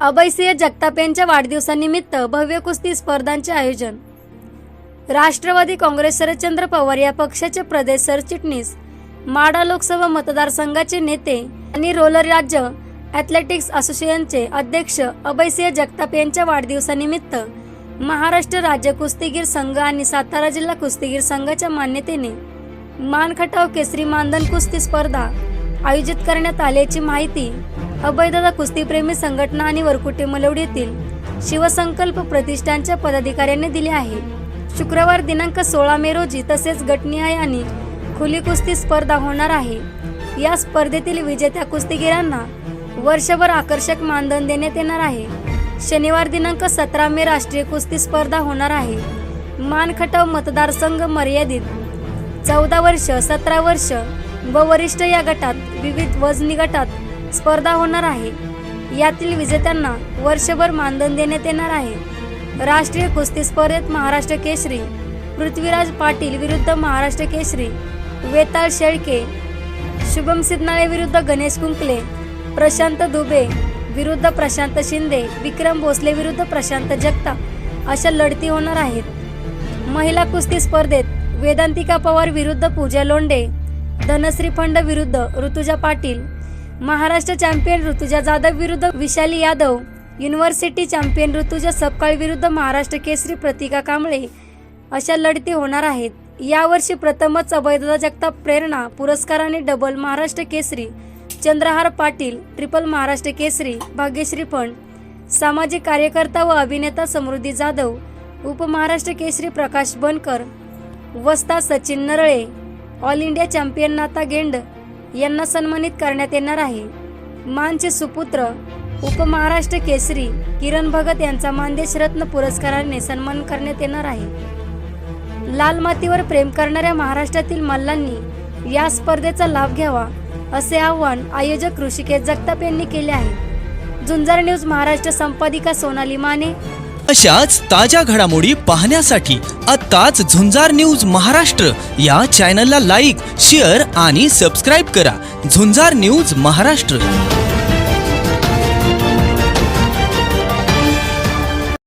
अभयसिंह जगताप यांच्या वाढदिवसानिमित्त भव्य कुस्ती स्पर्धांचे आयोजन. राष्ट्रवादी काँग्रेस शरदचंद्र पवार या पक्षाचे प्रदेश सरचिटणीस माडा लोकसभा मतदारसंघाचे नेते आणि रोलर राज्य ॲथलेटिक्स असोसिएशनचे अध्यक्ष अभयसिंह जगताप यांच्या वाढदिवसानिमित्त महाराष्ट्र राज्य कुस्तीगीर संघ आणि सातारा जिल्हा कुस्तीगीर संघाच्या मान्यतेने मानखटाव केसरी मानधन कुस्ती स्पर्धा आयोजित करण्यात आल्याची माहिती अभयदादा कुस्तीप्रेमी संघटना आणि वरकुटे मलवडी येथील शिवसंकल्प प्रतिष्ठानच्या पदाधिकाऱ्यांनी दिले आहे. शुक्रवार दिनांक सोळा मे रोजी तसेच गटनिहाय आणि खुली कुस्ती स्पर्धा होणार आहे. या स्पर्धेतील विजेत्या कुस्तीगीरांना वर्षभर आकर्षक मानधन देण्यात येणार आहे. शनिवार दिनांक सतरा मे राष्ट्रीय कुस्ती स्पर्धा होणार आहे. मानखटाव मतदारसंघ मर्यादित चौदा वर्ष सतरा वर्ष व वरिष्ठ या गटात विविध वजनी गटात स्पर्धा होणार आहे. यातील विजेत्यांना वर्षभर मानधन देण्यात येणार आहे. राष्ट्रीय कुस्ती स्पर्धेत महाराष्ट्र केसरी पृथ्वीराज पाटील विरुद्ध महाराष्ट्र केसरी वेताळ शेळके शुभम सिद्धनाळे विरुद्ध गणेश कुंकले प्रशांत दुबे विरुद्ध प्रशांत शिंदे विक्रम भोसले विरुद्ध प्रशांत जगताप अशा लढती होणार आहेत. महिला कुस्ती स्पर्धेत वेदांतिका पवार विरुद्ध पूजा लोंडे धनश्री फंड विरुद्ध ऋतुजा पाटील महाराष्ट्र चॅम्पियन ऋतुजा जाधव विरुद्ध विशाली यादव युनिव्हर्सिटी चॅम्पियन ऋतुजा सपकाळ विरुद्ध महाराष्ट्र केसरी प्रतिका कांबळे अशा लढती होणार आहेत. यावर्षी प्रथमच अभयदादा जगताप प्रेरणा पुरस्काराने double Maharashtra Kesari Chandrahar Patil triple Maharashtra Kesari Bhagyashree fund सामाजिक कार्यकर्ता व अभिनेता समृद्धी जाधव उपमहाराष्ट्र Kesari Prakash Bankar वस्ता Sachin Narale all India champion नाता गेंड यांना सन्मानित करण्यात येणार आहे. मानचे सुपुत्र उपमहाराष्ट्र केसरी किरण भगत यांचा मानदेश रत्न पुरस्काराने सन्मान करण्यात येणार आहे. लाल मातीवर प्रेम करणाऱ्या महाराष्ट्रातील मल्लांनी या स्पर्धेचा लाभ घ्यावा असे आवाहन आयोजक ऋषिकेश जगताप यांनी केले आहे. झुंजार न्यूज महाराष्ट्र संपादिका सोनाली माने. अशाच ताज्या घडामोडी पाहण्यासाठी आत्ताच झुंजार न्यूज महाराष्ट्र या चॅनलला लाईक शेअर आणि सबस्क्राईब करा. झुंजार न्यूज महाराष्ट्र.